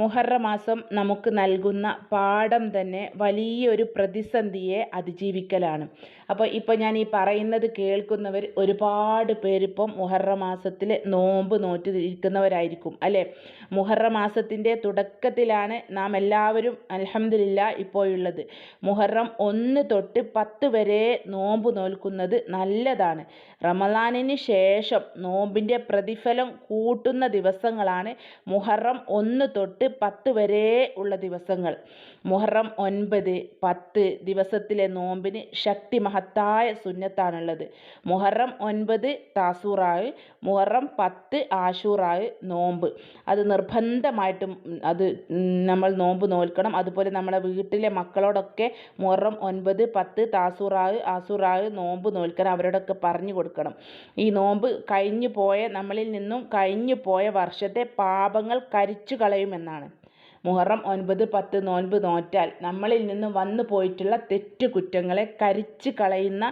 മുഹറ മാസം നമുക്ക് നൽകുന്ന പാഠം തന്നെ വലിയൊരു പ്രതിസന്ധിയെ അതിജീവിക്കലാണ്. അപ്പോൾ ഇപ്പോൾ ഞാൻ ഈ പറയുന്നത് കേൾക്കുന്നവർ ഒരുപാട് പേരിപ്പം മുഹറമാസത്തിൽ നോമ്പ് നോറ്റ് ഇരിക്കുന്നവരായിരിക്കും അല്ലേ? മുഹറ മാസത്തിന്റെ തുടക്കത്തിലാണ് നാം എല്ലാവരും അൽഹംദുലില്ല ഇപ്പോഴുള്ളത്. മുഹറം ഒന്ന് തൊട്ട് പത്ത് വരെ നോമ്പ് നോൽക്കുന്നത് നല്ലതാണ്. റമദാനിന് ശേഷം നോമ്പിന്റെ പ്രതിഫലം കൂട്ടുന്ന ദിവസങ്ങളാണ് മുഹറം ഒന്ന് തൊട്ട് പത്ത് വരെ ഉള്ള ദിവസങ്ങൾ. മുഹറം ഒൻപത് പത്ത് ദിവസത്തിലെ നോമ്പിന് ശക്തി മഹത്തായ സുന്നത്താണുള്ളത്. മുഹറം ഒൻപത് താസൂറാവ് മുഹറം പത്ത് ആശൂറാവ് നോമ്പ്. അത് നിർബന്ധമായിട്ടും അത് നമ്മൾ നോമ്പ് നോൽക്കണം. അതുപോലെ നമ്മളെ വീട്ടിലെ മക്കളോടൊക്കെ മുഹറം ഒൻപത് പത്ത് താസൂറാവ് ആസൂറാവ് നോമ്പ് നോൽക്കണം. അവരോടൊക്കെ പറഞ്ഞു കൊടുക്കണം. ഈ നോമ്പ് കഴിഞ്ഞു പോയ നമ്മളിൽ നിന്നും കഴിഞ്ഞു പോയ വർഷത്തെ പാപങ്ങൾ കരിച്ചു കളയുമെന്നാണ് മുഹറം ഒൻപത് പത്ത് നോൻപ് നോറ്റാൽ നമ്മളിൽ നിന്ന് വന്നു പോയിട്ടുള്ള തെറ്റു കുറ്റങ്ങളെ കരിച്ച് കളയുന്ന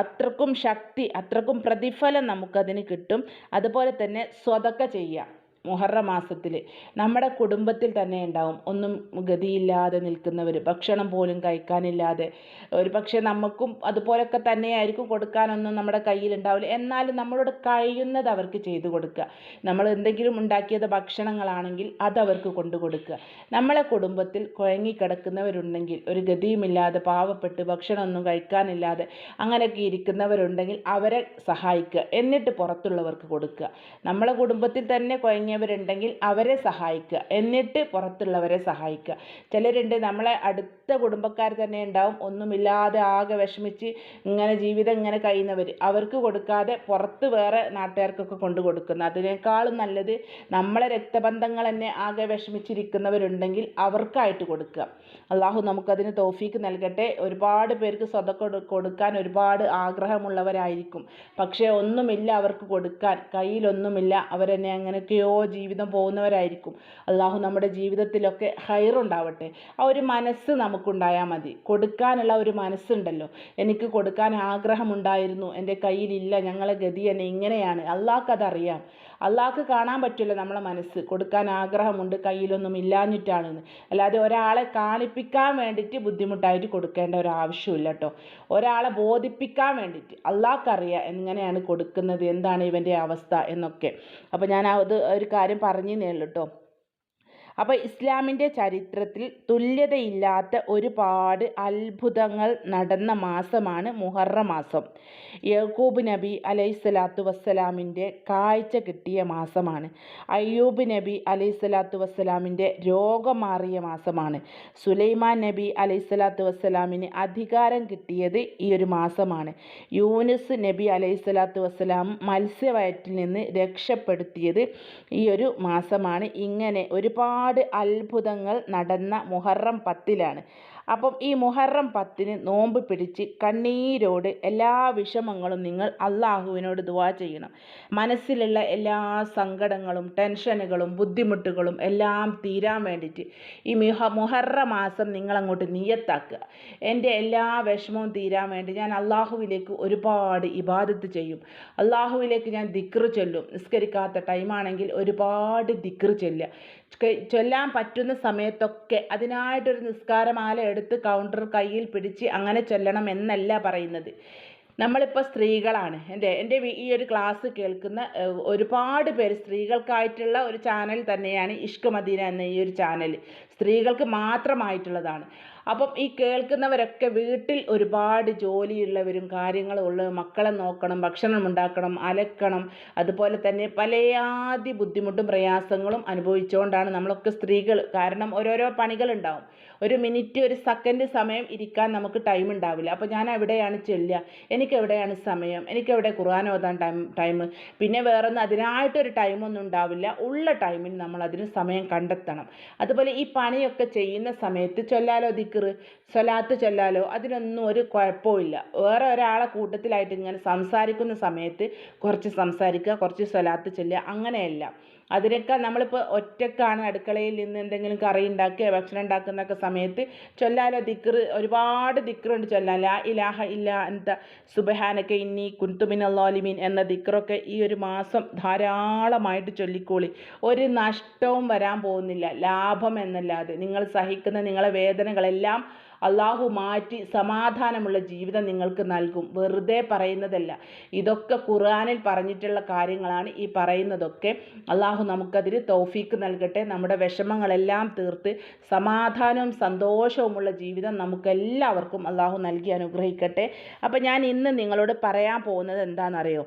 അത്രക്കും ശക്തി അത്രക്കും പ്രതിഫലം നമുക്കതിന് കിട്ടും. അതുപോലെ തന്നെ സ്വതക്ക ചെയ്യാം മുഹറ മാസത്തിൽ നമ്മുടെ കുടുംബത്തിൽ തന്നെ ഉണ്ടാവും. ഒന്നും ഗതിയില്ലാതെ നിൽക്കുന്നവർ ഭക്ഷണം പോലും കഴിക്കാനില്ലാതെ. ഒരു പക്ഷേ നമുക്കും അതുപോലൊക്കെ തന്നെയായിരിക്കും കൊടുക്കാനൊന്നും നമ്മുടെ കയ്യിൽ ഉണ്ടാവില്ല എന്നാലും നമ്മളോട് കഴിയുന്നത് അവർക്ക് ചെയ്തു കൊടുക്കുക. നമ്മൾ എന്തെങ്കിലും ഉണ്ടാക്കിയത് ഭക്ഷണങ്ങളാണെങ്കിൽ അത് അവർക്ക് കൊണ്ടു കൊടുക്കുക. നമ്മളെ കുടുംബത്തിൽ കുഴങ്ങിക്കിടക്കുന്നവരുണ്ടെങ്കിൽ ഒരു ഗതിയുമില്ലാതെ പാവപ്പെട്ട് ഭക്ഷണമൊന്നും കഴിക്കാനില്ലാതെ അങ്ങനെയൊക്കെ ഇരിക്കുന്നവരുണ്ടെങ്കിൽ അവരെ സഹായിക്കുക. എന്നിട്ട് പുറത്തുള്ളവർക്ക് കൊടുക്കുക. നമ്മളെ കുടുംബത്തിൽ തന്നെ കുഴങ്ങിയവരുണ്ടെങ്കിൽ അവരെ സഹായിക്കുക. എന്നിട്ട് പുറത്തുള്ളവരെ സഹായിക്കുക. ചിലരുണ്ട് നമ്മളെ അടുത്ത കുടുംബക്കാർ തന്നെ ഉണ്ടാവും. ഒന്നുമില്ലാതെ ആകെ വിഷമിച്ച് ഇങ്ങനെ ജീവിതം ഇങ്ങനെ കഴിയുന്നവർ അവർക്ക് കൊടുക്കാതെ പുറത്ത് വേറെ നാട്ടുകാർക്കൊക്കെ കൊണ്ട് കൊടുക്കുന്നു. അതിനേക്കാളും നല്ലത് നമ്മളെ രക്തബന്ധങ്ങൾ തന്നെ ആകെ വിഷമിച്ചിരിക്കുന്നവരുണ്ടെങ്കിൽ അവർക്കായിട്ട് കൊടുക്കുക. അള്ളാഹു നമുക്കതിന് തോഫീക്ക് നൽകട്ടെ. ഒരുപാട് പേർക്ക് സ്വതക്ക കൊടുക്കാൻ ഒരുപാട് ആഗ്രഹമുള്ളവരായിരിക്കും. പക്ഷേ ഒന്നുമില്ല അവർക്ക് കൊടുക്കാൻ. കയ്യിലൊന്നുമില്ല. അവരെന്നെ അങ്ങനെയൊക്കെയോ ജീവിതം പോകുന്നവരായിരിക്കും. അള്ളാഹു നമ്മുടെ ജീവിതത്തിലൊക്കെ ഹൈറുണ്ടാവട്ടെ ആ ഒരു മനസ്സ് നമുക്കുണ്ടായാൽ മതി. കൊടുക്കാനുള്ള ഒരു മനസ്സുണ്ടല്ലോ. എനിക്ക് കൊടുക്കാൻ ആഗ്രഹമുണ്ടായിരുന്നു. എന്റെ കയ്യിലില്ല. ഞങ്ങളെ ഗതി എന്നെ ഇങ്ങനെയാണ്. അള്ളാഹ്ക്ക് അള്ളാഹ്ക്ക് കാണാൻ പറ്റില്ല നമ്മളെ മനസ്സ്. കൊടുക്കാൻ ആഗ്രഹമുണ്ട് കയ്യിലൊന്നും ഇല്ലാഞ്ഞിട്ടാണെന്ന്. അല്ലാതെ ഒരാളെ കാണിപ്പിക്കാൻ വേണ്ടിയിട്ട് ബുദ്ധിമുട്ടായിട്ട് കൊടുക്കേണ്ട ഒരു ആവശ്യമില്ല കേട്ടോ. ഒരാളെ ബോധിപ്പിക്കാൻ വേണ്ടിയിട്ട്. അള്ളാഹ്ക്കറിയാം എങ്ങനെയാണ് കൊടുക്കുന്നത് എന്താണ് ഇവന്റെ അവസ്ഥ എന്നൊക്കെ. അപ്പോൾ ഞാൻ അത് ഒരു കാര്യം പറഞ്ഞേ ഉള്ളൂ കേട്ടോ. അപ്പോൾ ഇസ്ലാമിന്റെ ചരിത്രത്തിൽ തുല്യതയില്ലാത്ത ഒരുപാട് അത്ഭുതങ്ങൾ നടന്ന മാസമാണ് മുഹറ മാസം. യഹൂബ് നബി അലൈഹിസ്സലാത്തു വസ്സലാമിന്റെ കാഴ്ച കിട്ടിയ മാസമാണ്. അയ്യൂബ് നബി അലൈഹിസ്സലാത്തു വസ്സലാമിന്റെ രോഗം മാറിയ മാസമാണ്. സുലൈമാൻ നബി അലൈഹിസ്സലാത്തു വസ്സലാമിന് അധികാരം കിട്ടിയത് ഈ ഒരു മാസമാണ്. യൂനുസ് നബി അലൈഹിസ്സലാത്തു വസ്സലാം മത്സ്യവയറ്റിൽ നിന്ന് രക്ഷപ്പെടുത്തിയത് ഈ ഒരു മാസമാണ്. ഇങ്ങനെ ഒരുപാട് ഒരുപാട് അത്ഭുതങ്ങൾ നടന്ന മുഹറം പത്തിലാണ്. അപ്പം ഈ മുഹറം പത്തിന് നോമ്പ് പിടിച്ച് കണ്ണീരോട് എല്ലാ വിഷമങ്ങളും നിങ്ങൾ അള്ളാഹുവിനോട് ദുവാ ചെയ്യണം. മനസ്സിലുള്ള എല്ലാ സങ്കടങ്ങളും ടെൻഷനുകളും ബുദ്ധിമുട്ടുകളും എല്ലാം തീരാൻ വേണ്ടിയിട്ട് ഈ മിഹ മുഹറ മാസം നിങ്ങളങ്ങോട്ട് നിയത്താക്കുക. എന്റെ എല്ലാ വിഷമവും തീരാൻ വേണ്ടി ഞാൻ അള്ളാഹുവിലേക്ക് ഒരുപാട് ഇബാദത്ത് ചെയ്യും. അള്ളാഹുവിലേക്ക് ഞാൻ ദിക്റ് ചൊല്ലും. നിസ്കരിക്കാത്ത ടൈമാണെങ്കിൽ ഒരുപാട് ദിക്റ് ചൊല്ലുക. ചൊല്ലാൻ പറ്റുന്ന സമയത്തൊക്കെ അതിനായിട്ടൊരു നിസ്കാരമാല എടുത്ത് കൗണ്ടർ കയ്യിൽ പിടിച്ച് അങ്ങനെ ചൊല്ലണം എന്നല്ല പറയുന്നത്. നമ്മളിപ്പോൾ സ്ത്രീകളാണ്. എന്റെ എന്റെ ഈ ഒരു ക്ലാസ് കേൾക്കുന്ന ഒരുപാട് പേര് സ്ത്രീകൾക്കായിട്ടുള്ള ഒരു ചാനൽ തന്നെയാണ് ഇഷ്ക് മദീന എന്ന ഈ ഒരു ചാനൽ സ്ത്രീകൾക്ക് മാത്രമായിട്ടുള്ളതാണ്. അപ്പം ഈ കേൾക്കുന്നവരൊക്കെ വീട്ടിൽ ഒരുപാട് ജോലിയുള്ളവരും കാര്യങ്ങളുള്ള മക്കളെ നോക്കണം ഭക്ഷണം ഉണ്ടാക്കണം അലക്കണം. അതുപോലെ തന്നെ പലയാതി ബുദ്ധിമുട്ടും പ്രയാസങ്ങളും അനുഭവിച്ചുകൊണ്ടാണ് നമ്മളൊക്കെ സ്ത്രീകൾ കാരണം ഓരോരോ പണികളുണ്ടാവും. ഒരു മിനിറ്റ് ഒരു സെക്കൻഡ് സമയം ഇരിക്കാൻ നമുക്ക് ടൈം ഉണ്ടാവില്ല. അപ്പോൾ ഞാൻ എവിടെയാണ് ചെല്ലുക? എനിക്ക് എവിടെയാണ് സമയം? എനിക്ക് എവിടെ ഖുർആൻ ഓതാൻ ടൈം ടൈം പിന്നെ വേറൊന്നും അതിനായിട്ടൊരു ടൈമൊന്നും ഉണ്ടാവില്ല. ഉള്ള ടൈമിൽ നമ്മൾ അതിന് സമയം കണ്ടെത്തണം. അതുപോലെ ഈ പണിയൊക്കെ ചെയ്യുന്ന സമയത്ത് ചൊല്ലാലോ ദിക്കറ് സ്വലാത്ത് ചൊല്ലാലോ? അതിനൊന്നും ഒരു കുഴപ്പമില്ല വേറെ ഒരാളെ കൂട്ടത്തിലായിട്ട് ഇങ്ങനെ സംസാരിക്കുന്ന സമയത്ത് കുറച്ച് സംസാരിക്കുക കുറച്ച് സ്വലാത്ത് ചൊല്ലുക അങ്ങനെയല്ല. അതിനൊക്കെ നമ്മളിപ്പോൾ ഒറ്റക്കാണ് അടുക്കളയിൽ നിന്ന് എന്തെങ്കിലും കറി ഉണ്ടാക്കുക ഭക്ഷണം ഉണ്ടാക്കുന്നൊക്കെ സമയത്ത് ചൊല്ലാലോ ദിക്ർ ഒരുപാട് ദിക്റുണ്ട് ചൊല്ലാൻ. ലാ ഇലാഹ ഇല്ല എന്ത സുബഹാനൊക്കെ ഇന്നി കുൻതുമിനല്ലാലിമീൻ എന്ന ദിക്റൊക്കെ ഈ ഒരു മാസം ധാരാളമായിട്ട് ചൊല്ലിക്കോളി. ഒരു നഷ്ടവും വരാൻ പോകുന്നില്ല. ലാഭം എന്നല്ലാതെ. നിങ്ങൾ സഹിക്കുന്ന നിങ്ങളെ വേദനകളെല്ലാം അള്ളാഹു മാറ്റി സമാധാനമുള്ള ജീവിതം നിങ്ങൾക്ക് നൽകും. വെറുതെ പറയുന്നതല്ല. ഇതൊക്കെ ഖുർആനിൽ പറഞ്ഞിട്ടുള്ള കാര്യങ്ങളാണ് ഈ പറയുന്നതൊക്കെ. അള്ളാഹു നമുക്കതിന് തൗഫീക്ക് നൽകട്ടെ. നമ്മുടെ വിഷമങ്ങളെല്ലാം തീർത്ത് സമാധാനവും സന്തോഷവുമുള്ള ജീവിതം നമുക്കെല്ലാവർക്കും അള്ളാഹു നൽകി അനുഗ്രഹിക്കട്ടെ. അപ്പം ഞാൻ ഇന്ന് നിങ്ങളോട് പറയാൻ പോകുന്നത് എന്താണെന്നറിയോ?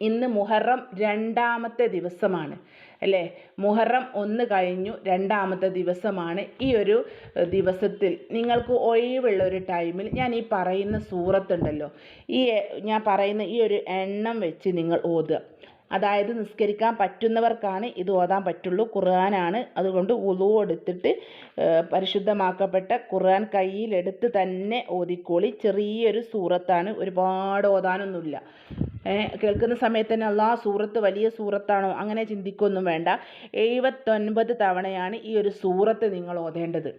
ഇന്ന് മുഹറം രണ്ടാമത്തെ ദിവസമാണ് അല്ലേ? മുഹറം ഒന്ന് കഴിഞ്ഞു രണ്ടാമത്തെ ദിവസമാണ് ഈ ഒരു ദിവസത്തിൽ. നിങ്ങൾക്ക് ഒഴിവുള്ള ഒരു ടൈമിൽ ഞാൻ ഈ പറയുന്ന സൂറത്തുണ്ടല്ലോ. ഈ ഞാൻ പറയുന്ന ഈ ഒരു എണ്ണം വെച്ച് നിങ്ങൾ ഓതുക. അതായത് നിസ്കരിക്കാൻ പറ്റുന്നവർക്കാണ് ഇത് ഓതാൻ പറ്റുള്ളൂ. ഖുർആനാണ് അതുകൊണ്ട് ഉളു എടുത്തിട്ട് പരിശുദ്ധമാക്കപ്പെട്ട ഖുർആൻ കയ്യിലെടുത്ത് തന്നെ ഓതിക്കോളി. ചെറിയൊരു സൂറത്താണ്. ഒരുപാട് ഓതാനൊന്നുമില്ല. കേൾക്കുന്ന സമയത്ത് തന്നെ അള്ളാ സൂറത്ത് വലിയ സൂറത്താണോ? അങ്ങനെ ചിന്തിക്കൊന്നും വേണ്ട. എഴുപത്തൊൻപത് തവണയാണ് ഈ ഒരു സൂറത്ത് നിങ്ങൾ ഓതേണ്ടത്.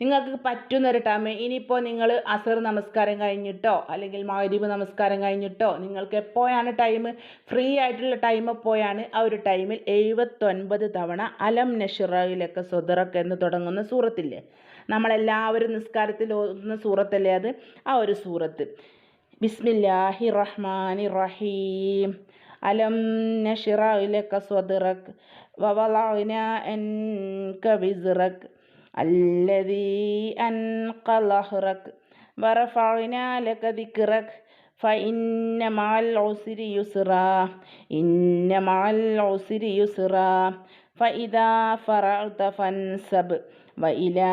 നിങ്ങൾക്ക് പറ്റുന്നൊരു ടൈം ഇനിയിപ്പോൾ നിങ്ങൾ അസർ നമസ്കാരം കഴിഞ്ഞിട്ടോ അല്ലെങ്കിൽ മഗ്രിബ് നമസ്കാരം കഴിഞ്ഞിട്ടോ നിങ്ങൾക്ക് എപ്പോഴാണ് ടൈം ഫ്രീ ആയിട്ടുള്ള ടൈം എപ്പോഴാണ്? ആ ഒരു ടൈമിൽ എഴുപത്തൊൻപത് തവണ അലം നഷിറയിലൊക്കെ സ്വദറക്ക് എന്ന് തുടങ്ങുന്ന സൂറത്തില്ലേ? നമ്മളെല്ലാവരും നിസ്കാരത്തിൽ ഓതുന്ന സൂറത്തല്ലേ അത്? ആ ഒരു സൂറത്ത്. ബിസ്മില്ലാഹി റഹ്മാനി റഹീം അലം നഷിറയിലൊക്കെ സ്വദറക്ക് വവളന എൻ വിസിറക്ക് الذي أنقى ظهرك ورفعنا لك ذكرك فإن مع العسر يسرا إن مع العسر يسرا فإذا فرغت فانسب വഇലാ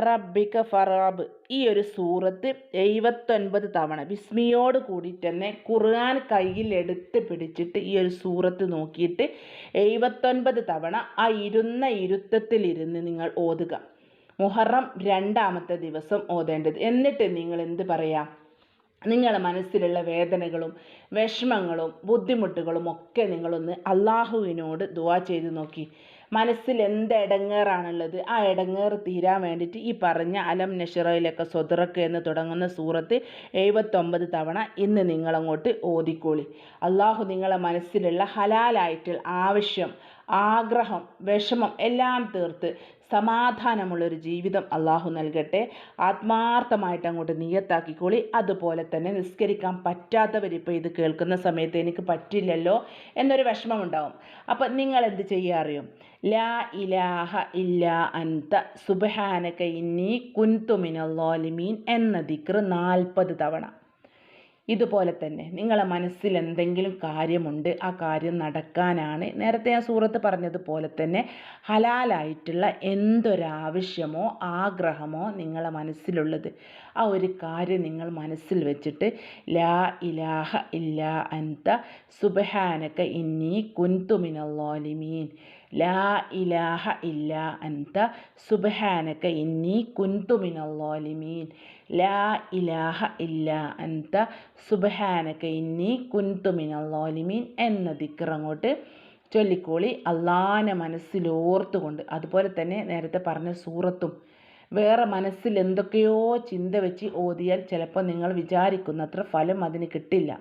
റബ്ബിക ഫറബ് ഈ ഒരു സൂറത്ത് എഴുപത്തൊൻപത് തവണ ബിസ്മിയോട് കൂടിയിട്ട് തന്നെ ഖുർആൻ കയ്യിൽ എടുത്ത് പിടിച്ചിട്ട് ഈ ഒരു സൂറത്ത് നോക്കിയിട്ട് എഴുപത്തൊൻപത് തവണ ആ ഇരുന്ന ഇരുത്തത്തിലിരുന്ന് നിങ്ങൾ ഓതുക മുഹറം രണ്ടാമത്തെ ദിവസം ഓതേണ്ടത്. എന്നിട്ട് നിങ്ങൾ എന്ത് പറയാം? നിങ്ങളുടെ മനസ്സിലുള്ള വേദനകളും വിഷമങ്ങളും ബുദ്ധിമുട്ടുകളും ഒക്കെ നിങ്ങളൊന്ന് അള്ളാഹുവിനോട് ദുവാ ചെയ്ത് നോക്കി. മനസ്സിൽ എന്ത് ഇടങ്ങേറാണുള്ളത് ആ ഇടങ്ങേറ് തീരാൻ വേണ്ടിയിട്ട് ഈ പറഞ്ഞ അലം നഷറയിലൊക്കെ സ്വതറക്ക് എന്ന് തുടങ്ങുന്ന സൂറത്ത് എഴുപത്തൊമ്പത് തവണ ഇന്ന് നിങ്ങളങ്ങോട്ട് ഓതിക്കോളി. അള്ളാഹു നിങ്ങളെ മനസ്സിലുള്ള ഹലാലായിട്ടുള്ള ആവശ്യം ആഗ്രഹം വിഷമം എല്ലാം തീർത്ത് സമാധാനമുള്ളൊരു ജീവിതം അള്ളാഹു നൽകട്ടെ. ആത്മാർത്ഥമായിട്ട് അങ്ങോട്ട് നിയത്താക്കിക്കോളി. അതുപോലെ തന്നെ നിസ്കരിക്കാൻ പറ്റാത്തവരിപ്പോൾ ഇത് കേൾക്കുന്ന സമയത്ത് എനിക്ക് പറ്റില്ലല്ലോ എന്നൊരു വിഷമമുണ്ടാവും. അപ്പം നിങ്ങൾ എന്ത് ചെയ്യാറിയോ ലാ ഇലാഹ ഇല്ല അൻത സുബഹാനക ഇന്നി കുൻതുമിനല്ലോലിമീൻ എന്ന ദിക്ർ നാൽപ്പത് തവണ. ഇതുപോലെ തന്നെ. നിങ്ങളെ മനസ്സിൽ എന്തെങ്കിലും കാര്യമുണ്ട് ആ കാര്യം നടക്കാനാണ് നേരത്തെ ആ സൂറത്ത് പറഞ്ഞതുപോലെ തന്നെ ഹലാലായിട്ടുള്ള എന്തൊരാവശ്യമോ ആഗ്രഹമോ നിങ്ങളെ മനസ്സിലുള്ളത്. ആ ഒരു കാര്യം നിങ്ങൾ മനസ്സിൽ വെച്ചിട്ട് ലാ ഇലാഹ ഇല്ല അന്ത സുബഹാനക്ക ഇന്നി കുൻതുമിനല്ലോലിമീൻ ലാ ഇലാഹ ഇല്ല അന്ത സുബഹാനക ഇന്നി കുന്തു കുൻതുമിനല്ലോലിമീൻ ലാ ഇലാഹ ഇല്ല അന്ത സുബഹാനക ഇന്നി കുന്തു കുൻതുമിനല്ലോലിമീൻ എന്ന ദിക്കറങ്ങോട്ട് ചൊല്ലിക്കോളി. അള്ളാനെ മനസ്സിലോർത്തുകൊണ്ട് അതുപോലെ തന്നെ നേരത്തെ പറഞ്ഞ സൂറത്തും വേറെ മനസ്സിൽ എന്തൊക്കെയോ ചിന്ത വെച്ച് ഓതിയാൽ ചിലപ്പോൾ നിങ്ങൾ വിചാരിക്കുന്നത്ര ഫലം അതിന് കിട്ടില്ല.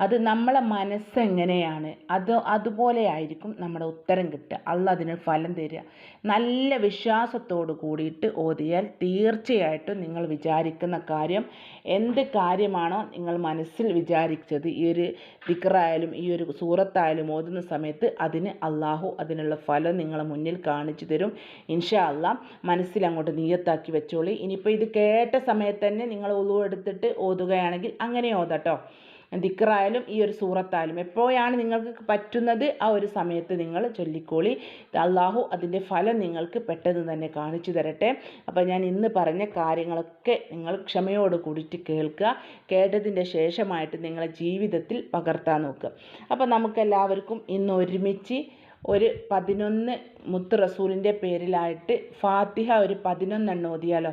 അത് നമ്മളെ മനസ്സെങ്ങനെയാണ് അത് അതുപോലെ ആയിരിക്കും നമ്മുടെ ഉത്തരം കിട്ടുക. അള്ള അതിന് ഫലം തരിക. നല്ല വിശ്വാസത്തോട് കൂടിയിട്ട് ഓതിയാൽ തീർച്ചയായിട്ടും നിങ്ങൾ വിചാരിക്കുന്ന കാര്യം എന്ത് കാര്യമാണോ നിങ്ങൾ മനസ്സിൽ വിചാരിച്ചത്. ഈ ഒരു ദിക്റായാലും ഈ ഒരു സൂറത്തായാലും ഓതുന്ന സമയത്ത് അതിന് അള്ളാഹു അതിനുള്ള ഫലം നിങ്ങളെ മുന്നിൽ കാണിച്ചു തരും. ഇൻഷാ അള്ളാ മനസ്സിൽ അങ്ങോട്ട് നീയത്താക്കി വെച്ചോളി. ഇനിയിപ്പോൾ ഇത് കേട്ട സമയത്ത് തന്നെ നിങ്ങൾ എടുത്തിട്ട് ഓതുകയാണെങ്കിൽ അങ്ങനെ ഓതാട്ടോ. ദിക്റായാലും ഈ ഒരു സൂറത്തായാലും. എപ്പോഴാണ് നിങ്ങൾക്ക് പറ്റുന്നത്? ആ ഒരു സമയത്ത് നിങ്ങൾ ചൊല്ലിക്കോളി. അള്ളാഹു അതിന്റെ ഫലം നിങ്ങൾക്ക് പെട്ടെന്ന് തന്നെ കാണിച്ചു തരട്ടെ. അപ്പോൾ ഞാൻ ഇന്ന് പറഞ്ഞ കാര്യങ്ങളൊക്കെ നിങ്ങൾ ക്ഷമയോട് കൂടിയിട്ട് കേൾക്കുക. കേട്ടതിന്റെ ശേഷമായിട്ട് നിങ്ങളെ ജീവിതത്തിൽ പകർത്താൻ നോക്കുക. അപ്പോൾ നമുക്കെല്ലാവർക്കും ഇന്ന് ഒരുമിച്ച് ഒരു പതിനൊന്ന് മുത്ത് റസൂലിന്റെ പേരിലായിട്ട് ഫാത്തിഹ ഒരു പതിനൊന്നെണ്ണം ഓതിയാലോ?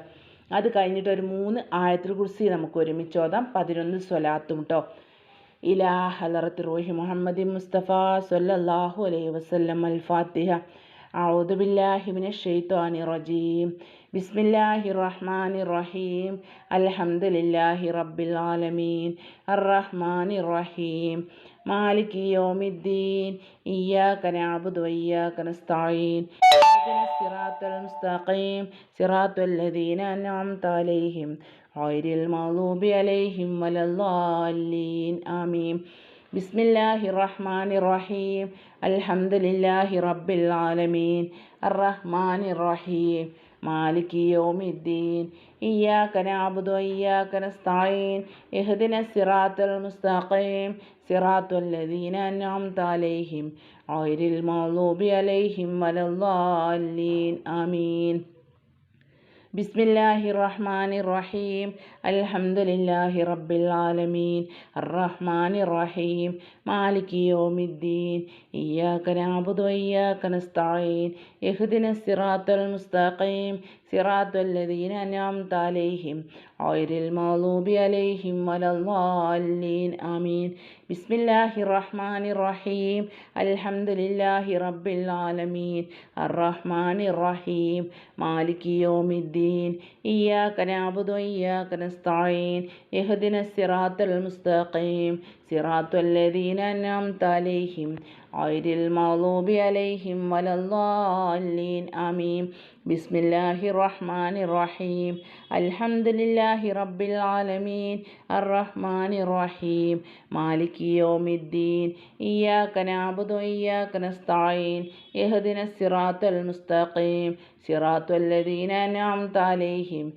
അത് കഴിഞ്ഞിട്ട് ഒരു മൂന്ന് ആയത്തിൽ കുറിച്ച് നമുക്ക് ഒരുമിച്ച് ഓതാം. പതിനൊന്ന് സ്വലാത്തും കേട്ടോ إلى حضرة روح محمد مصطفى صلى الله عليه وسلم الفاتحة أعوذ بالله من الشيطان الرجيم بسم الله الرحمن الرحيم الحمد لله رب العالمين الرحمن الرحيم مالك يوم الدين إياك نعبد وإياك نستعين اهدنا الصراط المستقيم صراط الذين أنعمت عليهم ഗൈരിൽ മൗലൂബി അലൈഹിം വലല്ലാലീൻ ആമീൻ. ബിസ്മില്ലാഹി റഹ്മാനി റഹീം അൽഹംദുലില്ലാഹി റബ്ബിൽ ആലമീൻ. അർറഹ്മാനി റഹീം മാലിക് യൗമിദ്ദീൻ. ഇയ്യാക നഅബ്ദു വഇയ്യാക നസ്തഈൻ. ഇഹ്ദിന സിറാത്തൽ മുസ്തഖീം. സിറാത്തൽ ലദീന അൻഅംത അലൈഹിം. ഗൈരിൽ മഗ്ദൂബി അലൈഹിം വലദ്ദാലീൻ. ആമീൻ. ബിസ്മില്ലാഹി റഹ്മാനി റഹീം അൽഹംദുലില്ലാഹി റബ്ബിൽ ആലമീൻ റഹ്മാനി റഹീം മാലിക് യോമിദ്ദീൻ. ഇയ്യാക്ക നാബുദു ഇയ്യാക്ക നസ്തഈൻ ഇഹ്ദിന സിറാത്തൽ മുസ്തഖീം. സിറാത്തു അല്ലദീന അനാംത അലൈഹിം ഓയിരിൽ മൗലൂബി അലൈഹിം വലല്ലാലീൻ ആമീൻ ബിസ്മില്ലാഹി റഹ്മാൻ റഹീം അൽഹംദുലില്ലാഹി റബ്ബിൽ ആലമീൻ അറഹ്മാൻ റഹീം മാലിക് യോമിദ്ദീൻ ഇയ്യാക നാബുദു ഇയ്യാക നസ്തഈൻ ഇഹ്ദിന സിറാത്തൽ മുസ്തഖീം സിറാത്തു അല്ലദീനം തലേഹിം ഐരിൽ മൗലൂബി അലൈഹിം വലല്ലാലീൻ ആമീം ബിസ്മില്ലാഹി റഹ്മാൻ റഹീം അൽഹംദുലില്ലാഹി റബ്ബിൽ ആലമീൻ. അർറഹ്മാൻ റഹീം മാലിക് യോമിദ്ദീൻ. ഇയ്യാക നഅബുദു ഇയ്യാക നസ്തഈൻ. ഇഹ്ദിനസ് സിറാത്തൽ മുസ്തഖീം. സിറാത്തൽ ലദീന അൻഅംത അലൈഹിം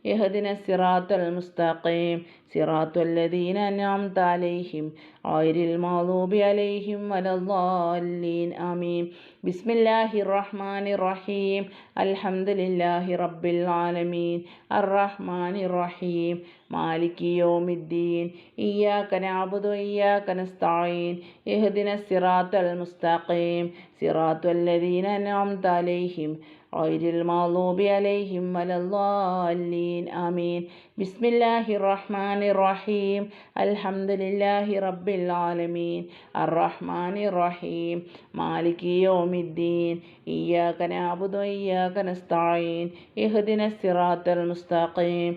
യഹദിന സിറാത്തൽ മുസ്താഖീം സിറാത്തുല്ലദീന അൻഅംത അലൈഹിം ഗൈരിൽ മഗ്ദൂബി അലൈഹിം വലദ്ദാല്ലീൻ ആമീൻ ബിസ്മില്ലാഹിർ റഹ്മാനിർ റഹീം അൽഹംദുലില്ലാഹി റബ്ബിൽ ആലമീൻ അർ റഹ്മാനിർ റഹീം العالمين الرحمن الرحيم مالك يوم الدين إياك نعبد وإياك نستعين اهدنا الصراط المستقيم صراط الذين أنعمت عليهم غير المغضوب عليهم ولا الضالين آمين بسم الله الرحمن الرحيم الحمد لله رب العالمين الرحمن الرحيم مالك يوم الدين إياك نعبد وإياك نستعين اهدنا الصراط المستقيم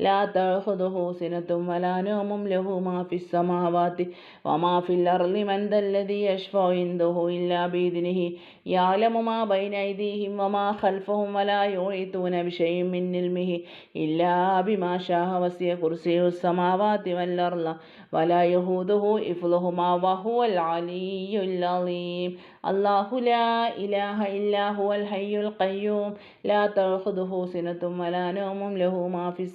ലാ തഹുദുഹു സിനത്തും വലാ നൗമും ലഹു മാ ഫിസ് സമാവാതി വമാ ഫിൽ അർളി മൻ ദല്ലദി യശ്ഫഉ ഇൻദഹു ഇല്ലാ ബിഇദ്നിഹി യഅലമു മാ ബൈന ഐദീഹിം വമാ ഖൽഫഹും വലാ യുഈതൂന ബിശൈഇൻ മിൻ ഇൽമിഹി ഇല്ലാ ബിമാ ശാഅ വസിയ കുർസിയു സമാവാതി വൽ അർള വലാ യഹൂദുഹു ഇഫ്ലുഹുമാ വഹുവൽ അലിയ്യുൽ അളീം അല്ലാഹു ലാ ഇലാഹ ഇല്ലാ ഹുവൽ ഹയ്യുൽ ഖയ്യൂം ലാ തഹുദുഹു സിനത്തും വലാ നൗമും ലഹു മാ ഫിസ്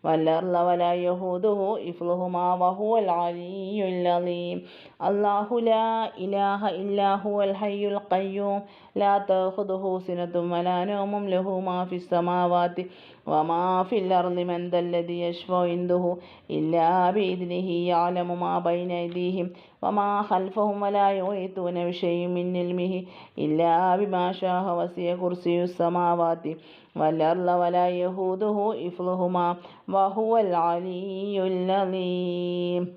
വല്ലർല വലയഹൂദുഹു ഇഫ്ലുഹുമാ വഹുവൽ അലിയുൽ അലീം അല്ലാഹു ലാ ഇലാഹ ഇല്ലാഹു അൽ ഹയ്യുൽ ഖയ്യൂം. ലാ തഖുദുഹു സിനതും വലാ നൗമും ലഹു മാ ഫിസ് സമാവാതി വമാ ഫിൽ അർളി മൻ ദല്ലദി യശ്ഫഉ ഇൻദുഹു ഇല്ലാ ബിഇദ്നിഹി യഅലമു മാ ബൈന അയ്ദീഹിം بين أيديهم وما خلفهم ولا يحيطون بشيء من علمه إلا بما شاء وسع كرسي السماوات والأرض ولا يهوده إفلهما وهو العلي العظيم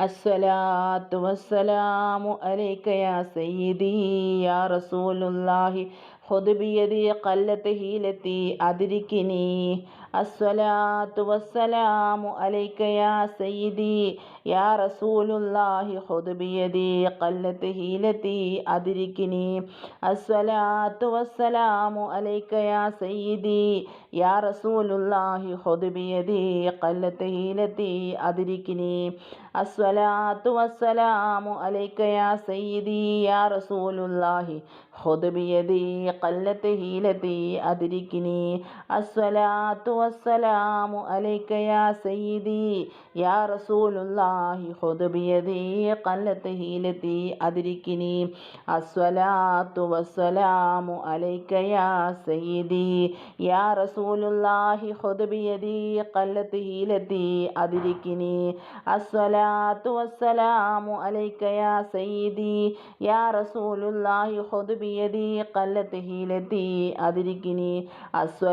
الصلاة والسلام عليك يا سيدي يا رسول الله خذ بيدي قلت هيلتي أدركني അസ്വലാത്തു വസ്സലാമു അലൈക്ക യാ സയ്യിദി. യാ റസൂലുല്ലാഹി ഹുദ്ബിയദി ഖല്ലത്ത് ഹീലത്തി അതിരിക്കിനി. അസ്വലാത്തു വസ്സലാമു അലൈക്ക യാ സയ്യിദി. യാ റസൂലുല്ലാഹി ഹുദ്ബിയദി ഖല്ലത്ത് ഹീലത്തി അതിരിക്കിനി. അസ്വലാത്തു വസ്സലാമു അലൈക്ക സയ്യിദി. യാ റസൂലുല്ലാഹി ഹുദ്ബിയദി ഖല്ലത്ത് ഹീലത്തി അതിരിക്കിനി. അസ്വലാത്തു വസ്സലാമു അതിരിക്കിനി.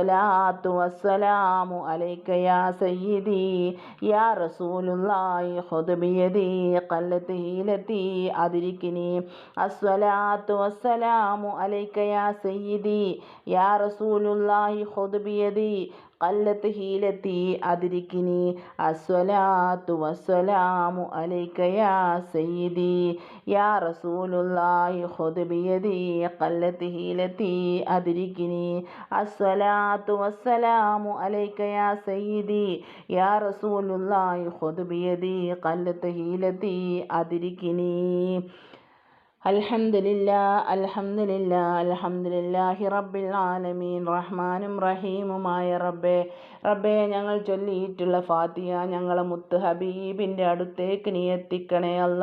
അസ്വലാത്തു വസ്സലാമു يا سيدي يا رسول الله خذ بيدي قلت هيلتي أدركني الصلاة والسلام عليك يا سيدي يا رسول الله خذ بيدي قلت هيلتي أدركني الصلاة والسلام عليك يا سيدي يا رسول الله خذ بيدي കല്ലത്ത് ഹീലത്തി അതിരിക്കിനി. അസ്വലാത്തു വസ്സലാമു അലൈക്കയാ സയ്യിദി. യാ റസൂലുള്ളാഹി ഖുദ് ബിയദി. കല്ലത്ത് ഹീലത്തി അതിരിക്കിനി. അസ്വലാത്തു വസ്സലാമു അലൈക്കയാ സയ്യിദി. യാ റസൂലുള്ളാഹി ഖുദ് ബിയദി. കല്ലത്ത് ഹീലത്തി അതിരിക്കിനി. അൽഹംദില്ല അൽഹംദില്ല അൽഹംദില്ലാഹി റബ്ബിൽ ആലമീൻ. റഹ്മാനും റഹീമുമായ റബ്ബേ റബ്ബേ ഞങ്ങൾ ചൊല്ലിയിട്ടുള്ള ഫാത്തിയ ഞങ്ങളെ മുത്ത് ഹബീബിന്റെ അടുത്തേക്ക് നീ എത്തിക്കണേ അല്ല.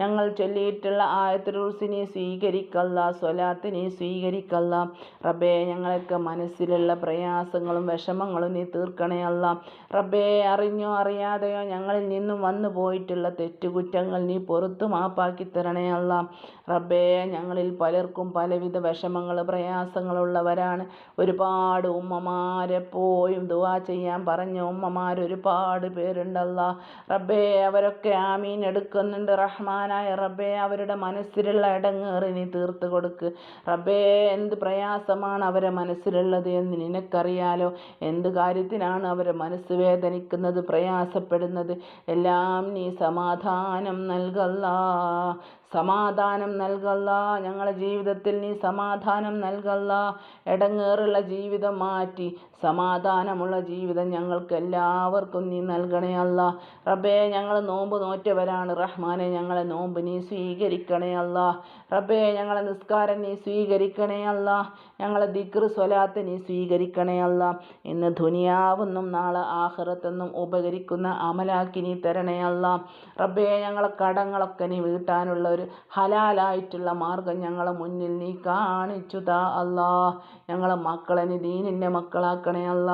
ഞങ്ങൾ ചൊല്ലിയിട്ടുള്ള ആയത്തുറൂസിനെ സ്വീകരിക്കല്ല സ്വലാത്തിനെ സ്വീകരിക്കല്ല. റബ്ബേ ഞങ്ങളൊക്കെ മനസ്സിലുള്ള പ്രയാസങ്ങളും വിഷമങ്ങളും നീ തീർക്കണേ അല്ല. റബ്ബേ അറിഞ്ഞോ അറിയാതെയോ ഞങ്ങളിൽ നിന്നും വന്നു പോയിട്ടുള്ള തെറ്റുകുറ്റങ്ങൾ നീ പുറത്തു മാപ്പാക്കി തരണേ അല്ല. റബ്ബേ ഞങ്ങളിൽ പലർക്കും പലവിധ വിഷമങ്ങൾ പ്രയാസങ്ങളുള്ളവരാണ്. ഒരുപാട് ഉമ്മമാരെ പോയും ദുവാ ചെയ്യാൻ പറഞ്ഞ ഉമ്മമാർ ഒരുപാട് പേരുണ്ടല്ല. റബ്ബേ അവരൊക്കെ ആമീൻ എടുക്കുന്നുണ്ട്. റഹ്മാനായ റബ്ബേ അവരുടെ മനസ്സിലുള്ള ഇടങ്ങേറി നീ തീർത്ത് കൊടുക്ക്. റബ്ബേ എന്ത് പ്രയാസമാണ് അവരെ മനസ്സിലുള്ളത് എന്ന് നിനക്കറിയാലോ. എന്ത് കാര്യത്തിനാണ് അവരെ മനസ്സ് വേദനിക്കുന്നത് പ്രയാസപ്പെടുന്നത്? എല്ലാം നീ സമാധാനം നൽകല്ല. സമാധാനം നൽകല്ല. ഞങ്ങളുടെ ജീവിതത്തിൽ നീ സമാധാനം നൽകല്ല. ഇടങ്ങേറുള്ള ജീവിതം മാറ്റി സമാധാനമുള്ള ജീവിതം ഞങ്ങൾക്ക് എല്ലാവർക്കും നീ നൽകണേ റബ്ബേ ഞങ്ങൾ നോമ്പ് നോറ്റവരാണ്. റഹ്മാനെ ഞങ്ങളെ നോമ്പ് നീ സ്വീകരിക്കണേ അല്ല. റബ്ബേ ഞങ്ങളെ നിസ്കാരം നീ സ്വീകരിക്കണേ അല്ല. ഞങ്ങളെ ദിക്ർ സ്വലാത്ത് നീ സ്വീകരിക്കണേ അല്ല. ഇന്ന് ദുനിയാവെന്നും നാളെ ആഹ്റത്തെന്നും ഉപകരിക്കുന്ന അമലാക്കി നീ തരണേ റബ്ബേ ഞങ്ങളെ കടങ്ങളൊക്കെ നീ വീട്ടാനുള്ള ഒരു ഹലാലായിട്ടുള്ള മാർഗം ഞങ്ങളെ മുന്നിൽ നീ കാണിച്ചു താ അല്ലാ. ഞങ്ങളെ മക്കളെ നീ ദീനിന്റെ മക്കളാക്കണേ അല്ല.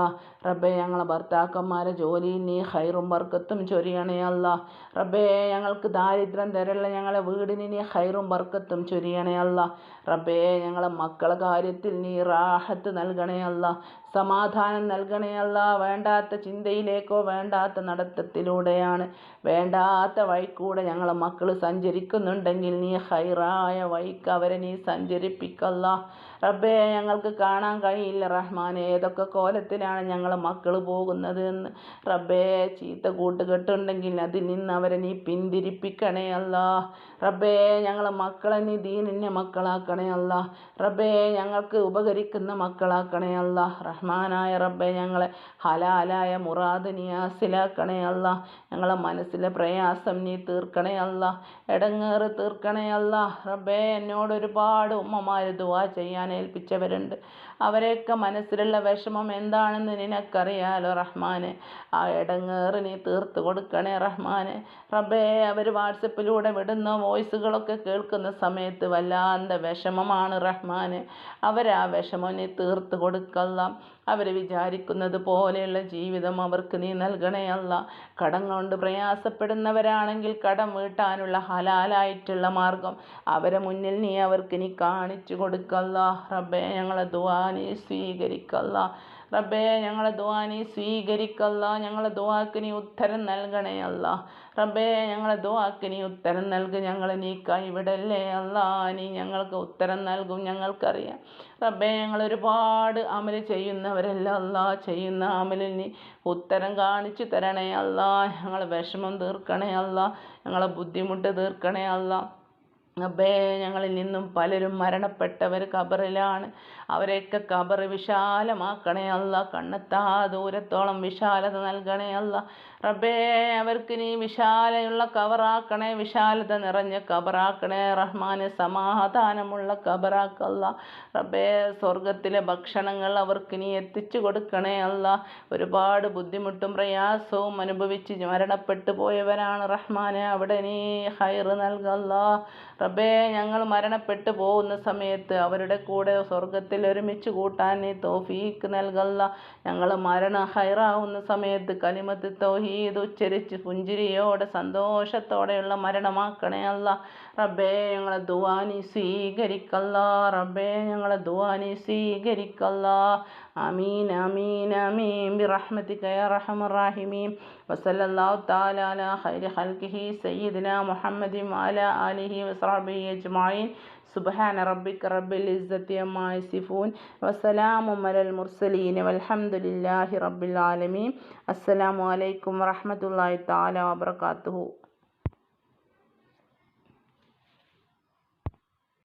റബ്ബേ ഞങ്ങളെ ഭർത്താക്കന്മാരെ ജോലിയിൽ നീ ഹൈറും ബർക്കത്തും ചൊരിയണേ അല്ല. റബ്ബേ ഞങ്ങൾക്ക് ദാരിദ്ര്യം തരല്ല ഞങ്ങളെ വീടിന് നീ ഹൈറും ബർക്കത്തും ചൊരിയണേ അല്ല. റബ്ബേ ഞങ്ങളെ മക്കളെ കാര്യത്തിൽ നീ റാഹത്ത് നൽകണേ അല്ല. സമാധാനം നൽകണയല്ല വേണ്ടാത്ത ചിന്തയിലേക്കോ വേണ്ടാത്ത നടത്തത്തിലൂടെയാണ് വേണ്ടാത്ത വഴിക്കൂടെ ഞങ്ങളെ മക്കൾ സഞ്ചരിക്കുന്നുണ്ടെങ്കിൽ നീ ഹൈറായ വഴിക്ക് അവരെ നീ സഞ്ചരിപ്പിക്കല്ല. റബ്ബേ ഞങ്ങൾക്ക് കാണാൻ കഴിയില്ല റഹ്മാൻ ഏതൊക്കെ കോലത്തിലാണ് ഞങ്ങൾ മക്കൾ പോകുന്നത് എന്ന് റബ്ബേ ചീത്ത കൂട്ടുകെട്ടുണ്ടെങ്കിൽ അതിൽ നിന്ന് അവരെ നീ പിന്തിരിപ്പിക്കണേ അല്ല. റബ്ബേ ഞങ്ങളെ മക്കളെ നീ ദീനിന്റെ മക്കളാക്കണേ അല്ല. റബ്ബേ ഞങ്ങൾക്ക് ഉപകരിക്കുന്ന മക്കളാക്കണേ അല്ല. റഹ്മാനായ റബ്ബെ ഞങ്ങളെ ഹലാലായ മുറാദ് നീ ഹാസിലാക്കണേ അല്ല. ഞങ്ങളെ മനസ്സിലെ പ്രയാസം നീ തീർക്കണേ അല്ല. ഇടങ്ങേറ് തീർക്കണേ അല്ല. റബ്ബേ എന്നോട് ഒരുപാട് ഉമ്മമാർ ദുവാ ചെയ്യാൻ ഏൽപ്പിച്ചവരുണ്ട് അവരെയൊക്കെ മനസ്സിലുള്ള വിഷമം എന്താണെന്ന് നിനക്കറിയാലോ റഹ്മാനെ? ആ ഇടങ്ങേറി നീ തീർത്ത് കൊടുക്കണേ റഹ്മാനെ. റബ്ബേ അവർ വാട്സപ്പിലൂടെ വിടുന്ന വോയിസുകളൊക്കെ കേൾക്കുന്ന സമയത്ത് വല്ലാത്ത വിഷമമാണ് റഹ്മാനെ. അവരാ വിഷമം നീ തീർത്ത് കൊടുക്കല്ല. അവർ വിചാരിക്കുന്നത് പോലെയുള്ള ജീവിതം അവർക്ക് നീ നൽകണേ അല്ല. കടം കൊണ്ട് പ്രയാസപ്പെടുന്നവരാണെങ്കിൽ കടം വീട്ടാനുള്ള ഹലാലായിട്ടുള്ള മാർഗം അവരെ മുന്നിൽ നീ അവർക്ക് നീ കാണിച്ചു കൊടുക്കല്ല. റബ്ബേ ഞങ്ങളെ ദുആ നീ സ്വീകരിക്കല്ല. റബ്ബേ ഞങ്ങളെ ദുആനി സ്വീകരിക്കല്ല. ഞങ്ങളെ ദുആക്ക് നീ ഉത്തരം നൽകണേ അല്ല. റബ്ബേ ഞങ്ങളെ ദുആക്ക് നീ ഉത്തരം നൽകു. ഞങ്ങളെ നീ കൈവിടല്ലേ അല്ല. നീ ഞങ്ങൾക്ക് ഉത്തരം നൽകും. ഞങ്ങൾക്കറിയാം. റബ്ബേ ഞങ്ങൾ ഒരുപാട് അമൽ ചെയ്യുന്നവരല്ല അല്ല. ചെയ്യുന്ന അമലിൽ നീ ഉത്തരം കാണിച്ചു തരണേ അല്ല. ഞങ്ങളെ വിഷമം തീർക്കണേ അല്ല. ഞങ്ങളെ ബുദ്ധിമുട്ട് തീർക്കണേ അല്ല. ഞങ്ങളിൽ നിന്നും പലരും മരണപ്പെട്ടവർ ഖബറിലാണ്. അവരെയൊക്കെ ഖബർ വിശാലമാക്കണേ അല്ല. കണ്ണെത്താ ദൂരത്തോളം വിശാലത നൽകണേ അല്ല. റബ്ബേ അവർക്ക് നീ വിശാലയുള്ള കബറാക്കണേ വിശാലത നിറഞ്ഞ കബറാക്കണേ റഹ്മാന് സമാധാനമുള്ള കബറാക്കല്ല റബ്ബേ സ്വർഗത്തിലെ ഭക്ഷണങ്ങൾ അവർക്ക് നീ എത്തിച്ചു കൊടുക്കണേ അല്ല. ഒരുപാട് ബുദ്ധിമുട്ടും പ്രയാസവും അനുഭവിച്ച് മരണപ്പെട്ടു പോയവരാണ് റഹ്മാനെ. അവിടെ നീ ഹൈറ് നൽകല്ല. റബ്ബേ ഞങ്ങൾ മരണപ്പെട്ടു പോകുന്ന സമയത്ത് അവരുടെ കൂടെ സ്വർഗത്തിൽ ഒരുമിച്ച് കൂട്ടാൻ നീ തോഫീക്ക് നൽകല്ല. ഞങ്ങൾ മരണ ഹൈറാവുന്ന സമയത്ത് കലിമത്ത് തൗഹീദ് ഉച്ചരിച്ച് പുഞ്ചിരിയോടെ സന്തോഷത്തോടെയുള്ള മരണമാക്കണേ അല്ല. റബ്ബേ ഞങ്ങളെ ദുവാനി സ്വീകരിക്കല്ല. റബ്ബേ ഞങ്ങളെ ദുവാനി സ്വീകരിക്കല്ല. ആമീൻ ആമീൻ ആമീൻ ബിറഹ്മതിക وصلى അർഹമർ റഹീമീൻ. വസല്ലല്ലാഹു തആല അലാ ഖൈരി محمد സയ്യിദിനാ മുഹമ്മദിൻ وصحبه ആലിഹി سبحان അജ്മഈൻ. സുബ്ഹാന റബ്ബിക റബ്ബിൽ يصفون وسلام على المرسلين والحمد മുർസലീൻ. വൽഹംദുലില്ലാഹി റബ്ബിൽ ആലമീൻ. അസ്സലാമു അലൈക്കും الله തആല വബറകാതുഹു